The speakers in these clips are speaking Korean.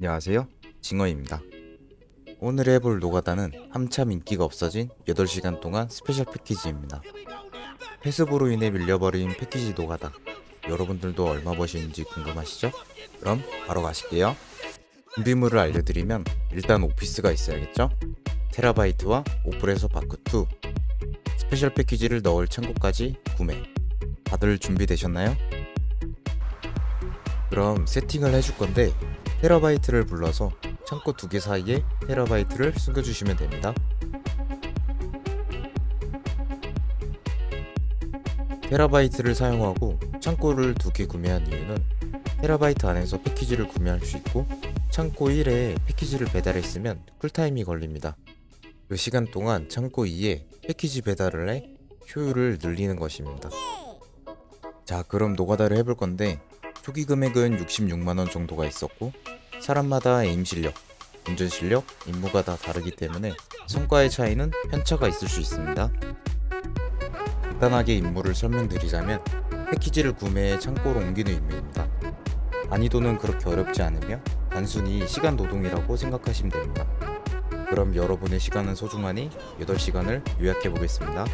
안녕하세요. 징어입니다. 오늘 해볼 노가다는 한참 인기가 없어진 8시간 동안 스페셜 패키지입니다. 패스브로 인해 밀려버린 패키지 노가다. 여러분들도 얼마 버시는지 궁금하시죠? 그럼 바로 가실게요. 준비물을 알려드리면 일단 오피스가 있어야겠죠? 테라바이트와 오프레소 바크2 스페셜 패키지를 넣을 창고까지 구매. 다들 준비되셨나요? 그럼 세팅을 해줄 건데 테라바이트를 불러서 창고 두 개 사이에 테라바이트를 숨겨주시면 됩니다. 테라바이트를 사용하고 창고를 두 개 구매한 이유는 테라바이트 안에서 패키지를 구매할 수 있고 창고 1에 패키지를 배달했으면 쿨타임이 걸립니다. 그 시간 동안 창고 2에 패키지 배달을 해 효율을 늘리는 것입니다. 자, 그럼 노가다를 해볼 건데 초기 금액은 66만원 정도가 있었고 사람마다 에임 실력, 운전 실력, 임무가 다 다르기 때문에 성과의 차이는 편차가 있을 수 있습니다. 간단하게 임무를 설명드리자면 패키지를 구매해 창고로 옮기는 임무입니다. 난이도는 그렇게 어렵지 않으며 단순히 시간 노동이라고 생각하시면 됩니다. 그럼 여러분의 시간은 소중하니 8시간을 요약해 보겠습니다.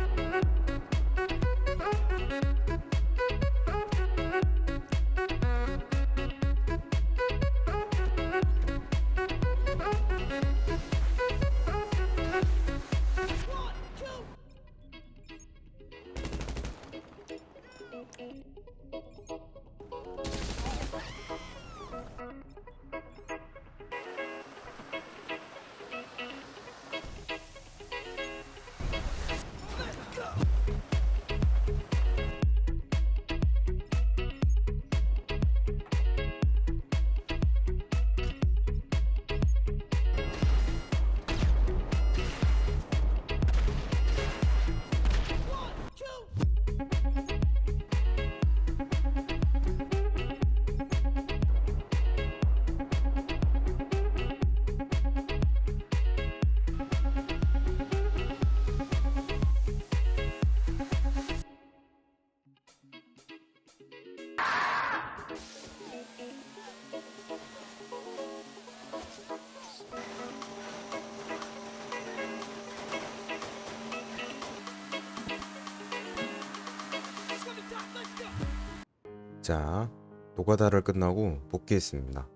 자, 노가다를 끝나고 복귀했습니다.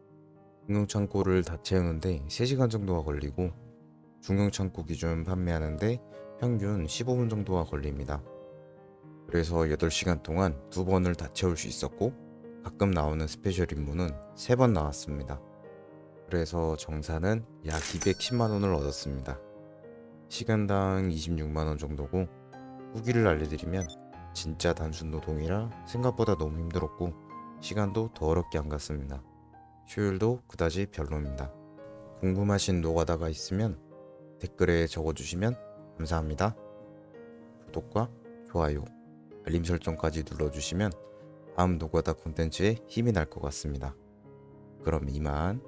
중형창고를 다 채우는데 3시간 정도가 걸리고 중형창고 기준 판매하는데 평균 15분 정도가 걸립니다. 그래서 8시간 동안 두 번을 다 채울 수 있었고 가끔 나오는 스페셜 임무는 3번 나왔습니다. 그래서 정산은 약 210만원을 얻었습니다. 시간당 26만원 정도고 후기를 알려드리면 진짜 단순 노동이라 생각보다 너무 힘들었고 시간도 더 어렵게 안 갔습니다. 효율도 그다지 별로입니다. 궁금하신 노가다가 있으면 댓글에 적어주시면 감사합니다. 구독과 좋아요, 알림 설정까지 눌러주시면 다음 노가다 콘텐츠에 힘이 날 것 같습니다. 그럼 이만